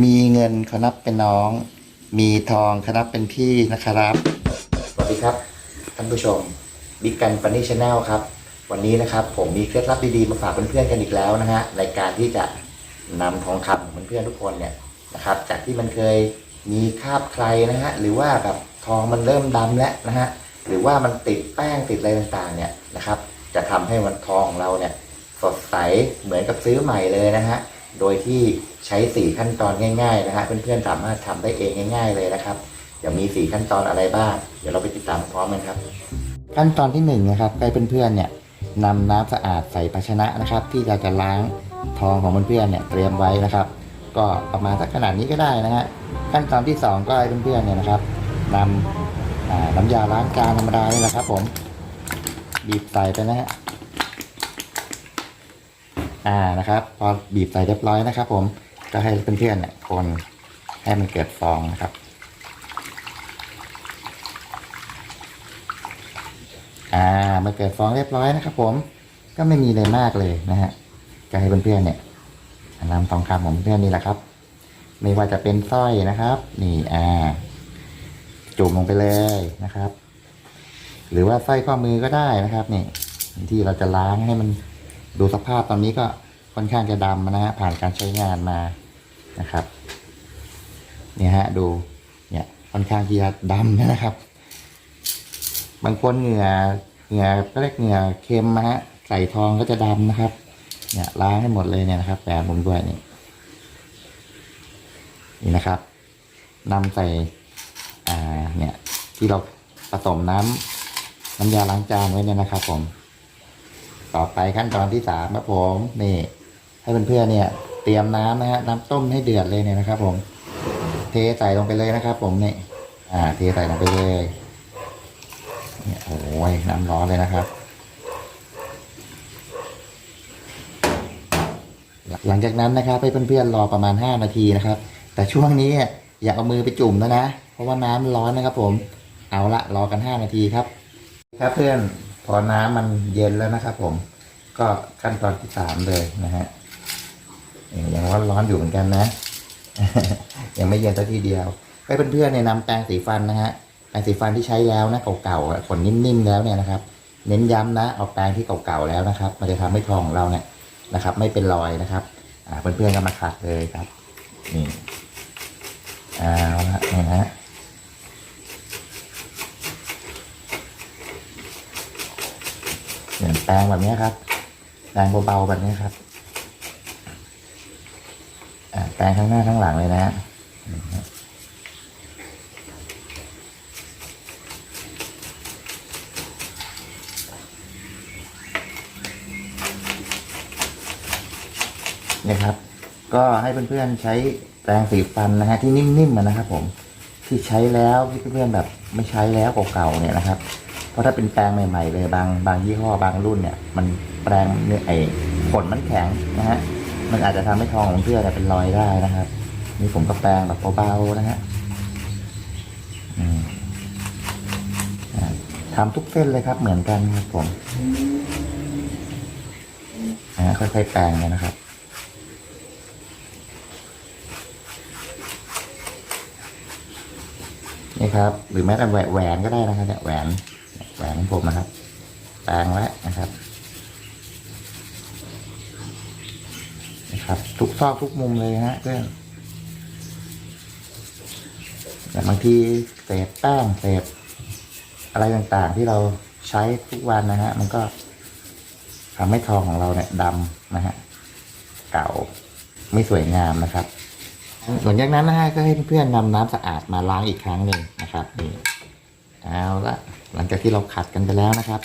มีเงินเขานับเป็นน้อง มีทองเขานับเป็นพี่นะครับ สวัสดีครับท่านผู้ชมบิ๊กกันฟันนี่ชาแนลครับ วันนี้นะครับผมมีเคล็ดลับดีๆมาฝากเพื่อนๆกันอีกแล้วนะฮะในการที่จะนำทองคำของเพื่อนๆทุกคนเนี่ยนะครับ จากที่มันเคยมีคาบใครนะฮะหรือว่าแบบทองมันเริ่มดำแล้วนะฮะหรือว่ามันติดแป้งติดอะไรต่างๆเนี่ยนะครับ จะทำให้วันทองของเราเนี่ยสดใสเหมือนกับซื้อใหม่เลยนะฮะ โดยที่ใช้ 4 ขั้นตอนง่าย ๆ นะฮะเพื่อนๆสามารถทำได้เองง่าย ๆ เลยนะครับเดี๋ยวมี 4 ขั้นตอนอะไรบ้าง เดี๋ยวเราไปติดตามพร้อมกันครับ ขั้นตอนที่1นงนะครับให้เพื่อนๆเนี่ยนำน้ำสะอาดใส่ภาชนะนะครับ ที่เราจะล้างทองของเพื่อนๆเนี่ยเตรียมไว้นะครับ ก็ประมาณสักขนาดนี้ก็ได้นะฮะขั้นตอนที่ 2 ก็ให้เพื่อนๆเนี่ยนะครับนำน้ำยาล้างจานธรรมดานี่แหละครับ ผมบีบใส่ไปนะฮะ อ่านะครับ พอบีบใส่เรียบร้อยนะครับ ผมก็ให้เพื่อนๆเนี่ยคนให้มันเกิดฟองนะครับอ่ามื่อเกิดฟองเรียบร้อยนะครับ ผมก็ไม่มีอะไรมากเลยนะฮะก็ให้เพื่อนๆเนี่ยนำทองคำของเพื่อนนี่แหละครับ ไม่ว่าจะเป็นสร้อยนะครับ นี่อ่า จุ่มลงไปเลยนะครับ หรือว่าสร้อยข้อมือก็ได้นะครับ นี่ที่เราจะล้างให้มัน ดูสภาพตอนนี้ก็ค่อนข้างจะดำนะฮะผ่านการใช้งานมานะครับเนี่ยฮะดูเนี่ยค่อนข้างที่จะดำนะครับ บางคนเหงื่อเหงื่อก็เรียกเหงื่อเค็มนะฮะใส่ทองก็จะดำนะครับ เนี่ยล้างให้หมดเลยเนี่ยนะครับ แต่ผมด้วยนี่นี่นะครับนำใส่อ่าเนี่ยที่เราผสมน้ำน้ำยาล้างจานไว้เนี่ยนะครับผม ต่อไปขั้นตอนที่สามครับผมนี่ ให้เพื่อนๆเนี่ย เตรียมน้ำนะฮะน้ำต้มให้เดือดเลยเนี่ยนะครับ ผม เทใส่ลงไปเลยนะครับ ผมนี่อ่า เทใส่ลงไปเลยเนี่ยโอ้ยน้ำร้อนเลยนะครับ หลังจากนั้นนะครับ ให้เพื่อนๆรอประมาณ5นาทีนะครับ แต่ช่วงนี้อย่าเอามือไปจุ่มนะนะ เพราะว่าน้ำร้อนนะครับ ผม เอาละรอกัน5นาทีครับ ครับเพื่อน พอน้ำมันเย็นแล้วนะครับ ผม ก็ขั้นตอนที่สามเลยนะฮะยังร้อนร้อนอยู่เหมือนกันนะ ยังไม่เย็นสักทีเดียวให้เพื่อนๆเนี่ยนำแปรงสีฟันนะฮะแปรงสีฟันที่ใช้แล้วนะเก่าๆขนนิ่มๆแล้วเนี่ยนะครับ เน้นย้ำนะเอาแปรงที่เก่าๆแล้วนะครับ มันจะทำให้ทองของเราเนี่ยนะครับ ไม่เป็นรอยนะครับอ่าเพื่อนๆก็มาขัดเลยครับนี่เอาละนี่นะ เปลี่ยนแปลงแบบนี้ครับแปลงเบาๆแบบนี้ครับแปลงข้งหน้าข้งหลังเลยนะฮะนี่ครับ ก็ให้เพื่อนๆใช้แปรงสีฟันนะฮะที่นิ่มๆนะครับ ผมที่ใช้แล้วที่เพื่อนๆแบบไม่ใช้แล้วเก่าๆเนี่ยนะครับ เพราะถ้าเป็นแปรงใหม่ๆเลยบางบางยี่ห้อบางรุ่นเนี่ย มันแปรงเนี่ยไอ้ขนมันแข็งนะฮะมันอาจจะทำให้ทองของเพื่อนเนี่ยเป็นรอยได้นะครับ นี่ผมก็แปรงแบบเบาๆนะฮะอ่าทำทุกเส้นเลยครับ เหมือนกันครับผมนะค่อยๆแปรงเลยนะครับนี่ครับ หรือแม้แต่แหวแหวนก็ได้นะครับเนี่ยแหวน แหวนของผมนะครับแปลงไว้นะครับ นะครับ ทุกซอกทุกมุมเลยฮะเพื่อนแต่บางทีเศษแป้งเศษอะไรต่างๆ ที่เราใช้ทุกวันนะฮะมันก็ทำให้ทองของเราเนี่ยดำนะฮะเก่าไม่สวยงามนะครับหลังจากนั้นนะฮะก็ให้เพื่อนนำน้ำสะอาดมาล้างอีกครั้งหนึ่งนะครับนี่เอาละ ลังจากที่เราขัดกันไปแล้วนะครับ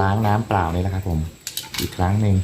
ล้างน้ำเปล่านี่นะครับผมอีกครั้งหนึ่ง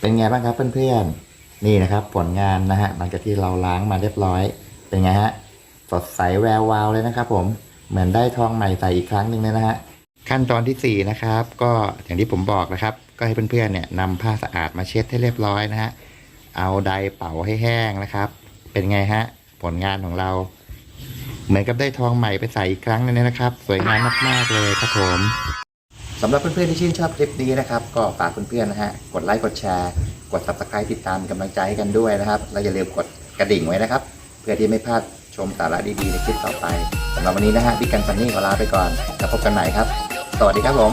เป็นไงบ้างครับเพื่อนๆนี่นะครับผลงานนะฮะหลังจากที่เราล้างมาเรียบร้อย เป็นไงฮะสดใสแวววาวเลยนะครับ ผมเหมือนได้ทองใหม่ใส่อีกครั้งหนึ่งเลยนะฮะขั้นตอนที่4นะครับก็อย่างที่ผมบอกนะครับ ก็ให้เพื่อนๆเนี่ยนำผ้าสะอาดมาเช็ดให้เรียบร้อยนะฮะเอาไดร์เป่าให้แห้งนะครับ เป็นไงฮะผลงานของเรา เหมือนกับได้ทองใหม่ไปใส่อีกครั้งหนึงเลยนะครับ สวยงามมากๆเลยครับผม สำหรับเพื่อนๆที่ชื่นชอบคลิปนี้นะครับ ก็ฝากเพื่อนๆนะฮะกดไลค์กดแชร์กด subscribe ติดตามกำลังใจให้กันด้วยนะครับ และอย่าลืมกดกระดิ่งไว้นะครับ เพื่อที่ไม่พลาดชมสาระดีๆในคลิปต่อไปสำหรับวันนี้นะฮะพี่กันฟันนี่ขอลาไปก่อนแล้วพบกันใหม่ครับ สวัสดีครับผม